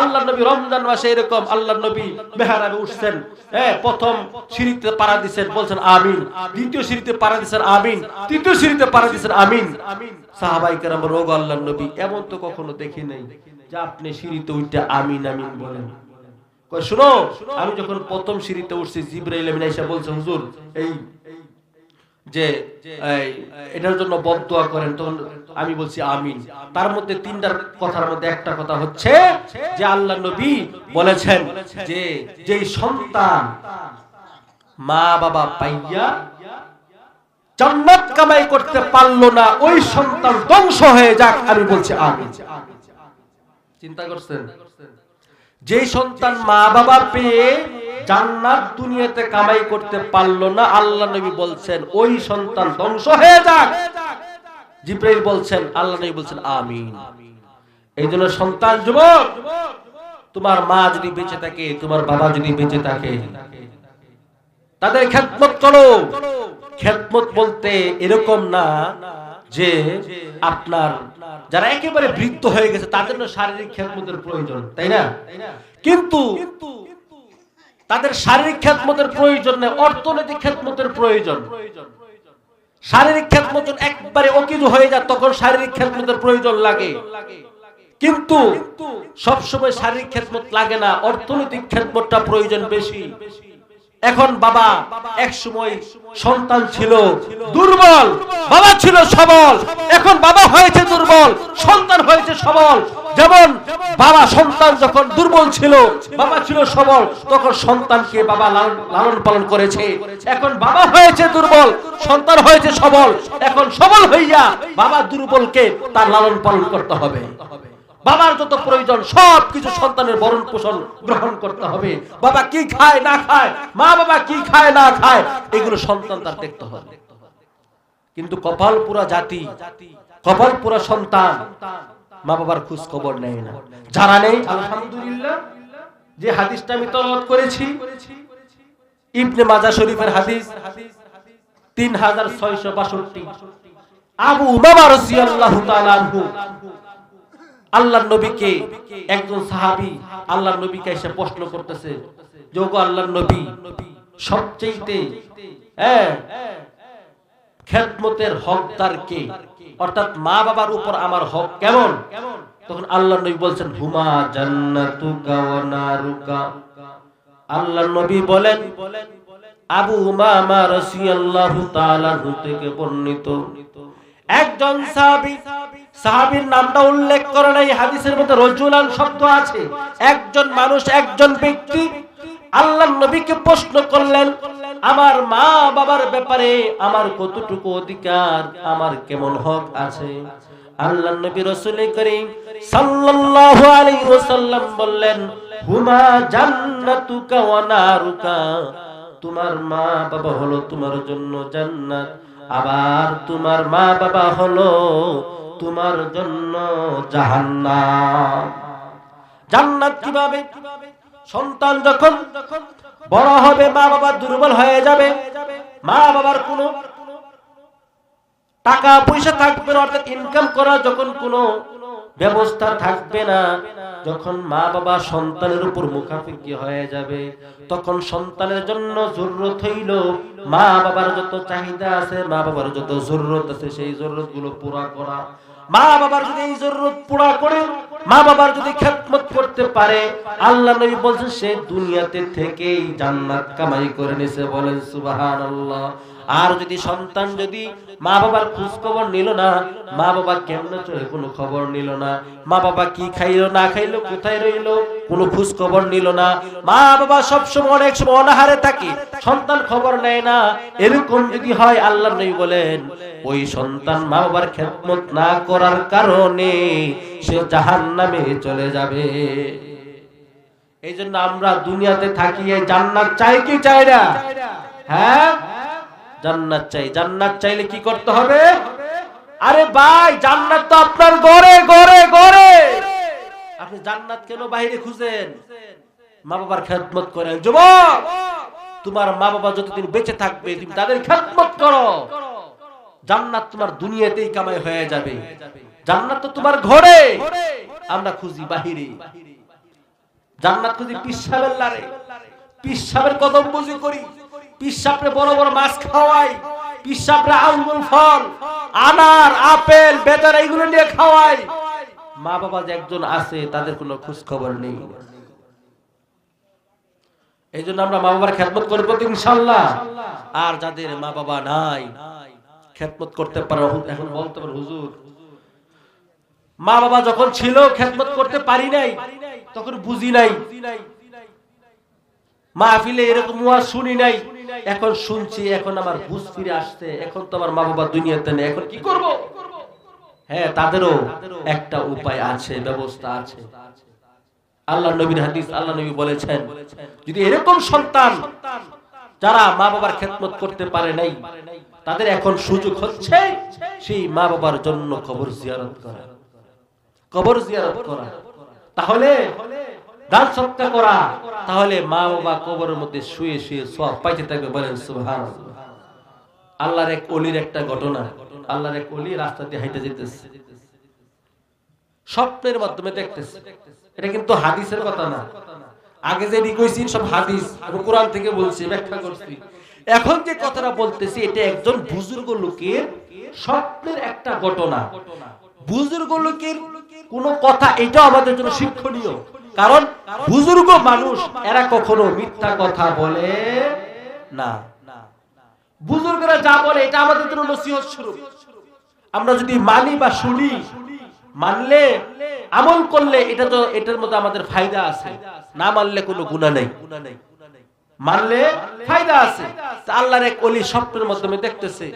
আল্লাহ নবী রমজান মাসে এরকম আল্লাহ নবী মেহরাবে উঠছেন। হ্যাঁ প্রথম সিঁড়িতে পাড়া দিচ্ছেন, বলছেন আমিন। দ্বিতীয় সিঁড়িতে পাড়া দিচ্ছেন আমিন। তৃতীয় সিঁড়িতে পাড়া দিচ্ছেন আমিন। সাহাবাই কেরাম রোগ আল্লাহ নবী এমন তো কখনো দেখি নাই যে আপনি সিঁড়িতে উঠতে আমিন আমিন বলেন। শুনো, আমি যখন প্রথম সিঁড়িতে উঠছি, জিব্রাইল আমিন আইসা বলছে, হুজুর, এই যে এটার জন্য বদদোয়া করেন। তখন আমি বলছি, আমিন। তার মধ্যে তিনটার কথার মধ্যে একটা কথা হচ্ছে যে, আল্লাহ নবী বলেছেন যে, যেই সন্তান মা বাবা পাইয়া জান্নাত কামাই করতে পারল না, ওই সন্তান ধ্বংস হয়ে যাক। আমি বলছি, আমিন। চিন্তা করছেন? যে সন্তান মা বাবা পেয়ে জান্নাত দুনিয়াতে কামাই করতে পারল না, আল্লাহ নবী বলছেন, ওই সন্তান ধ্বংস হয়ে যাক। জিব্রাইল বলছেন, আল্লাহ নবী বলছেন, আমিন। এই জন্য সন্তান, যুবক, তোমার মা যদি বেঁচে থাকে, তোমার বাবা যদি বেঁচে থাকে, তাদের খেদমত করো। খেদমত বলতে এরকম না যে আপনার যারা একেবারে বৃদ্ধ হয়ে গেছে, তাদের শারীরিক খেদমতের প্রয়োজন, তাই না? কিন্তু তাদের শারীরিক খেদমতের প্রয়োজন নেই অর্থনৈতিক খেদমতের প্রয়োজন। শারীরিক খেদমত একবারে অকিজু হয়ে যায়, তখন শারীরিক খেদমতের প্রয়োজন লাগে। কিন্তু সবসময় শারীরিক খেদমত লাগে না, অর্থনৈতিক খেদমতটা প্রয়োজন বেশি। এখন বাবা এক সময় সন্তান ছিল দুর্বল। বাবা ছিল সবল। এখন বাবা হয়েছে দুর্বল। সন্তান হয়েছে সবল। যেমন বাবা সন্তান যখন দুর্বল ছিল বাবা ছিল সবল তখন সন্তানকে বাবা লালন- পালন করেছে। এখন বাবা হয়েছে দুর্বল সন্তান হয়েছে সবল। এখন সবল হইয়া বাবা দুর্বলকে তার লালন পালন করতে হবে। বাবার যত প্রয়োজন, সব কিছু সন্তানের ভরণ পোষণ গ্রহণ করতে হবে। বাবা কি খায়, না খায়? মা বাবা কি খায়, না খায়? এগুলো সন্তান তার দেখতে হবে। কিন্তু কপাল পুরা জাতি, কপাল পুরা সন্তান মা বাবার খোঁজ খবর নেয় না। যারা নেই, আলহামদুলিল্লাহ, যে হাদিসটা আমি তলব করেছি, ইবনে মাজা শরীফের হাদিস, তিন হাজার ছয়শো বাষট্টি। আবু উমামা আনহু আল্লাহর নবীকে একজন সাহাবী আল্লাহর নবীকে এসে প্রশ্ন করতেছে যোগ আল্লাহর নবী সবচেয়ে খেদমতের হকদার কে? অর্থাৎ মা বাবার উপর আমার হক কেমন? তখন আল্লাহ নবী বলছেন, হুমা জান্নাতুকা ওয়া নারুকা। আল্লাহর নবী বলেন, আবু উমামা রাদিয়াল্লাহু তাআলা থেকে বর্ণিত, একজন সাহাবী সাহাবীর নামটা উল্লেখ করে নাই, হাদিসের মধ্যে রজুলান শব্দ আছে। একজন মানুষ, একজন ব্যক্তি আল্লাহর নবীকে প্রশ্ন করলেন, আমার মা বাবার ব্যাপারে আমার কতটুকু অধিকার? আমার কেমন হক আছে? আল্লাহ নবী রাসূল করিম সাল্লাল্লাহু আলাইহি ওয়াসাল্লাম বললেন, হুমা জান্নাতুকা ওয়া নারুকা? তোমার মা বাবা হলো তোমার জন্য জান্নাত, আবার তোমার মা বাবা হলো তোমার জন্য জান্নাত কীভাবে? সন্তান যখন বড় হবে মা বাবা দুর্বল হয়ে যাবে। মা বাবার টাকা পয়সা থাকবে না, অর্থাৎ ইনকাম যখন ব্যবস্থা থাকবে না, যখন মা বাবা সন্তানের উপর মুখাফিকি হয়ে যাবে, তখন সন্তানের জন্য জরুরত হইল মা বাবার যত চাহিদা আছে মা বাবার যত জরুরত আছে, সেই জরুরতগুলো পুরা করা। মা বাবার যদি এই জরুরত পুরা করে, মা বাবার যদি খেদমত করতে পারে, আল্লাহ নবী বলছেন, সে দুনিয়াতে থেকেই জান্নাত কামাই করে নিছে বলেন সুবহানাল্লাহ। আর যদি সন্তান যদি মা বাবার খোঁজ খবর নিল না মা বাবা কেমনে চলে? কোনো খবর নিল না। মা বাবা কি খাইলো, না খাইলো, কোথায় রইল? কোনো খোঁজ খবর নিল না। মা বাবা সব সময় অনেক সময় অনাহারে থাকে। সন্তান খবর নেয় না। এরকম যদি হয় আল্লাহ নবী বলেন, ওই সন্তান মা বাবার খেদমত না করার কারণে সে জাহান্নামে চলে যাবে। এই জন্য আমরা দুনিয়াতে থাকি জান্নাত চাই কি চাই না? হ্যাঁ? জান্নাত চাই, জান্নাত চাইলে কি করতে হবে? আরে ভাই, জান্নাত তো আপনার ঘরে ঘরে ঘরে। আপনি জান্নাত কেন বাইরে খুঁজেন? মা বাবার খেদমত করেন। যুবক, তোমার মা বাবা যতদিন বেঁচে থাকবে, তুমি তাদের খেদমত করো। জান্নাত তোমার দুনিয়াতেই কামাই হয়ে যাবে। জান্নাত তো তোমার ঘরে। আমরা খুঁজি বাহিরে। জান্নাত খুঁজি পিসাবের লারে। পিসাবের কদম বুঝি করি। পিসাবরে বড় বড় মাছ খাওয়াই, পিসাবরে আঙ্গুল ফল, আনার, আপেল, বেদার এইগুলো নিয়ে খাওয়াই। মা বাবা যে একজন আছে, তাদের কোনো খোঁজ খবর নেই। এই জন্য আমরা মা বাবার খেদমত করব ইনশাল্লাহ। আর যাদের মা বাবা নাই, খেদমত করতে পারো এখন বলতে পারো, হুজুর, মা বাবা যখন ছিল, খেদমত করতে পারি নাই, তখন বুঝি নাই। মাহফিলে এরকম শুনি নাই। এখন শুনছি, এখন আমার বুঝ ফিরে আসছে, এখন তো আমার মা বাবা দুনিয়াতে নেই, এখন কি করব? হ্যাঁ তাদেরও একটা উপায় আছে, ব্যবস্থা আছে। আল্লাহ নবীর হাদিস, আল্লাহ নবী বলেছেন, যদি এরকম সন্তান যারা মা বাবার খেদমত করতে পারে নাই, তাদের এখন সুযোগ হচ্ছে সেই মা বাবার জন্য কবর জিয়ারত করা। কবর জিয়ারত করা। তাহলে দান সৎকা করা, তাহলে মা বাবা কবরের মধ্যে শুয়ে শুয়ে সব পাইতে থাকবে, বলেন সুবহান আল্লাহর এক অলির একটা ঘটনা, আল্লাহর এক অলি রাস্তা দিয়ে হাইটে যেতেছে। স্বপ্নের মাধ্যমে দেখতেছে। এটা কিন্তু হাদিসের কথা না। আগে যে কইছি, সব হাদিস কোরআন থেকে বলছি, ব্যাখ্যা করছি। এখন যে কথাটা বলতেছি, এটা একজন বুজুর্গ লোকের স্বপ্নের একটা ঘটনা। বুজুর্গ লোকের কোন কথা এটা আমাদের জন্য শিক্ষণীয়। কারণ বুজুর্গ মানুষ, এরা কখনো মিথ্যা কথা বলে না। বুজুর্গরা যা বলে, এটা আমাদের জন্য নসিহত স্বরূপ। আমরা যদি মানি বা শুনি, মানলে, আমল করলে, এটা তো এটার মধ্যে আমাদের ফায়দা আছে। না মানলে কোনো গুণা নেই। মানলে ফায়দা আছে। আল্লাহর এক অলি স্বপ্নের মাধ্যমে দেখতেছে,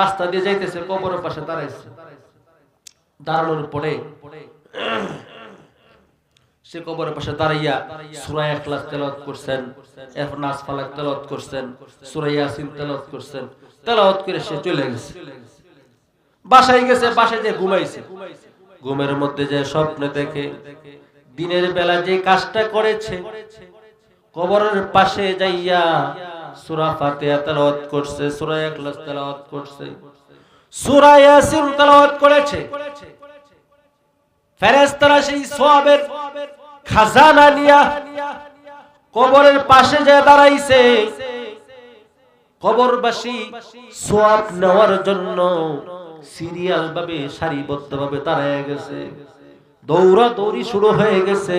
রাস্তা দিয়ে যাইতেছে, কবরের পাশে দাঁড়াইছে। দাঁড়ানোর পরে সে কবরের পাশে দাঁড়াইয়া সূরা ইখলাস তেলাওয়াত করছেন এরপর নাস ফালাক তেলাওয়াত করছেন, সূরা ইয়াসিন তেলাওয়াত করছেন। তেলাওয়াত করে সে চলে গেছে। বাসায় গেছে, বাসায় যে ঘুমাইছে। ঘুমের মধ্যে যে স্বপ্ন দেখে, দিনের বেলা যে কাজটা করেছে, কবরের পাশে যাইয়া সুরা ফাতিহা তেলাওয়াত করছে, সূরা ইখলাস তেলাওয়াত করছে। সূরা ইয়াসিন তেলাওয়াত করেছে। ফেরেশতারা সেই সওয়াবের খাজানা নিয়া কবরের পাশে যে দাঁড়াইছে। কবরবাসী সোয়াব নেওয়ার জন্য সিরিয়াল ভাবে সারিবদ্ধ ভাবে দাঁড়ায় গেছে। দৌড়া দৌড়ি শুরু হয়ে গেছে।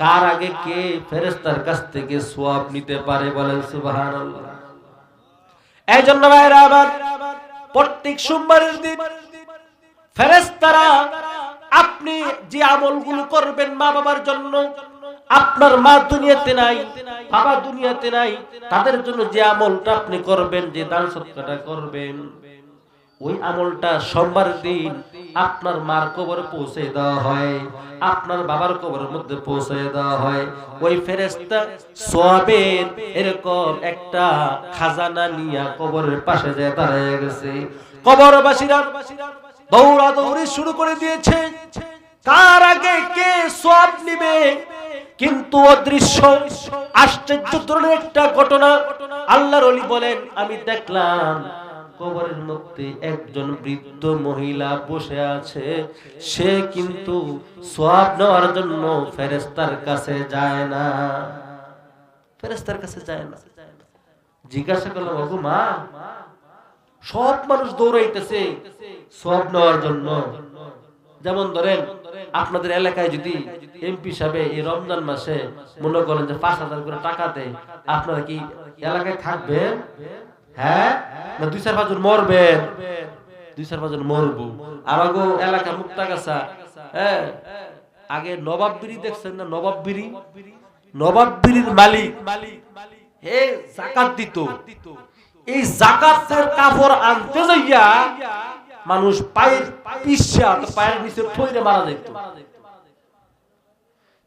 কার আগে কে ফেরেস্তার কাছ থেকে সোয়াব নিতে পারে বলেন সুবহানাল্লাহ। এই জন্য ভাইরা আবার প্রত্যেক সোমবারের ফেরেস্তারা আপনি যে আমলগুলো করবেন মা বাবার জন্য, আপনার মা দুনিয়াতে নাই, বাবা দুনিয়াতে নাই, তাদের জন্য যে আমলটা আপনি করবেন, যে দান সৎকারটা করবেন, ওই আমলটা সোমবার দিন আপনার মার কবরে পৌঁছে দেওয়া হয়, আপনার বাবার কবরের মধ্যে পৌঁছে দেওয়া হয়। ওই ফেরেস্তা সোয়াবের এরকম একটা খাজানা নিয়া কবরের পাশে যায় দাঁড়ায় গেছে। কবরবাসীরা দৌড়া দৌড়ি শুরু করে দিয়েছে। কার আগে কে সব নিবে? কিন্তু অদৃশ্য, আশ্চর্য ধরনের একটা ঘটনা আল্লাহর অলি বলেন, আমি দেখলাম কবরের মধ্যে একজন বৃদ্ধ মহিলা বসে আছে। সে কিন্তু সব নেওয়ার জন্য ফেরেস্তার কাছে যায় না। ফেরেস্তার কাছে যায় না। জিজ্ঞাসা করলাম মা সব মানুষ দৌড়াইতেছে সব নেওয়ার জন্য। যেমন ধরেন, আপনাদের এলাকায় যদি এমপি সাহেব এই রমজান মাসে মনে করেন যে পাঁচ হাজার করে টাকা দেয়, আপনারা কি এলাকায় থাকবেন? হ্যাঁ? না দুই চার পাঁচজন মরবেন? দুই চার পাঁচজন মরবো। আমাগো এলাকা মুক্তাগাছা হ্যাঁ? আগে নবাব বিড়ি দেখছেন না নবাব বিড়ি নবাব বিড়ির মালিক, হে জাকাত দিত। এই জাকাতের কাপড় আনতে যাইয়া মানুষ পায়ের পিসা পায়ের নিচে ঠইরে মারা যেত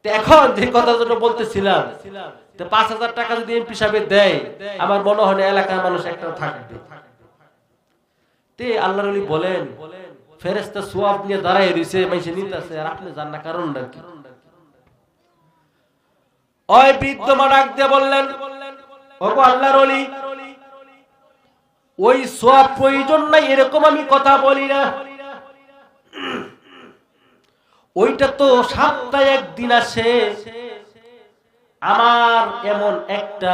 এখন যে কথা যেটা বলতেছিলাম পাঁচ হাজার টাকা যদি এমপি সাহেব দেয়, আমার মনে হয় এলাকার মানুষ একটা থাকবে। তে আলী বলেন ফেরেস্তা সোয়াব নিয়ে দাঁড়াই রয়েছে মাইসে নিতেছে, আর আপনি জান না কারণ কি? ওই বৃদ্ধ মা ডাক দিয়ে বললেন, ওগো আল্লাহর অলি ওই সব প্রয়োজন নাই, এরকম আমি কথা বলি না। ওইটা তো সপ্তাহে একদিন আসে। আমার এমন একটা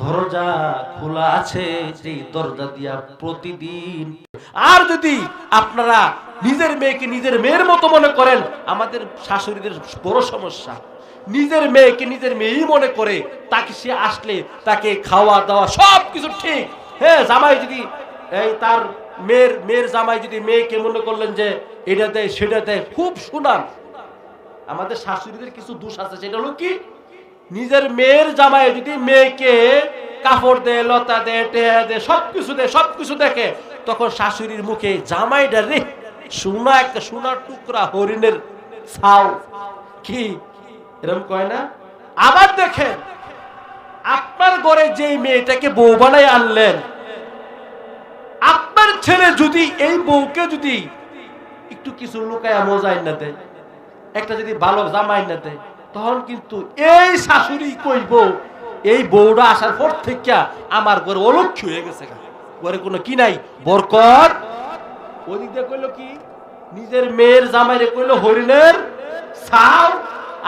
দরজা খোলা আছে, যেই দরজা দিয়া প্রতিদিন আর যদি আপনারা নিজের মেয়েকে নিজের মেয়ের মতো মনে করেন, আমাদের শাশুড়িদের বড় সমস্যা। নিজের মেয়েকে নিজের মেয়েই মনে করে, তাকে সে আসলে তাকে খাওয়া দাওয়া সব কিছু ঠিক হ্যাঁ জামাই যদি, এই তার মেয়ের মেয়ের জামাই যদি মেয়েকে মনে করলেন যে এটা দেয়, সেটা দেয়, খুব সুনাম। আমাদের শাশুড়িদের কিছু দোষ আছে, সেটা হলো কি? নিজের মেয়ের জামাই যদি মেয়েকে কাপড় দেয়, লতা দেয়, টেহা দেয়, সবকিছু দেয়, সবকিছু দেখে, তখন শাশুড়ির মুখে জামাইটা রে, সোনা একটা সোনার টুকরা হরিণের ছাও কি? এরকম কয় না? আবার দেখেন আপনার ঘরে যেই মেয়েটাকে বউ বানাই আনলেন, আপনার ছেলে যদি এই বউকে যদি একটু কিছু লুকায় মজাই না দেয়, একটা যদি ভালো জামাই না দেয়, তখন কিন্তু এই শাশুড়ি কইব এই বউটা আসার পর থেকে আমার ঘরে অলক্ষ হয়ে গেছে। ঘরে কোনো কি নাই, বরকত। ওদিক দিয়ে কইলো কি, নিজের মেয়ের জামাইরে কইলো হরিণের ছাও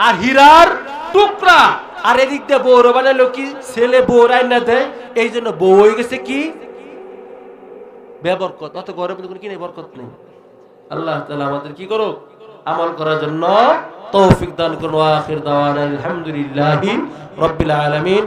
আর হীরার টুকরা। আর এদিক দিয়ে বউর লোক কি? ছেলে বউর আইনা দেয়। এই জন্য বউ হয়ে গেছে কি? বেবরকত। অত মধ্যে কোনো কি নেই? বরকত নেই। আল্লাহ তালা আমাদের কি করো আমল করার জন্য তৌফিক দান করুন। আখির দাওয়ান আলহামদুলিল্লাহ রাব্বিল আলামিন।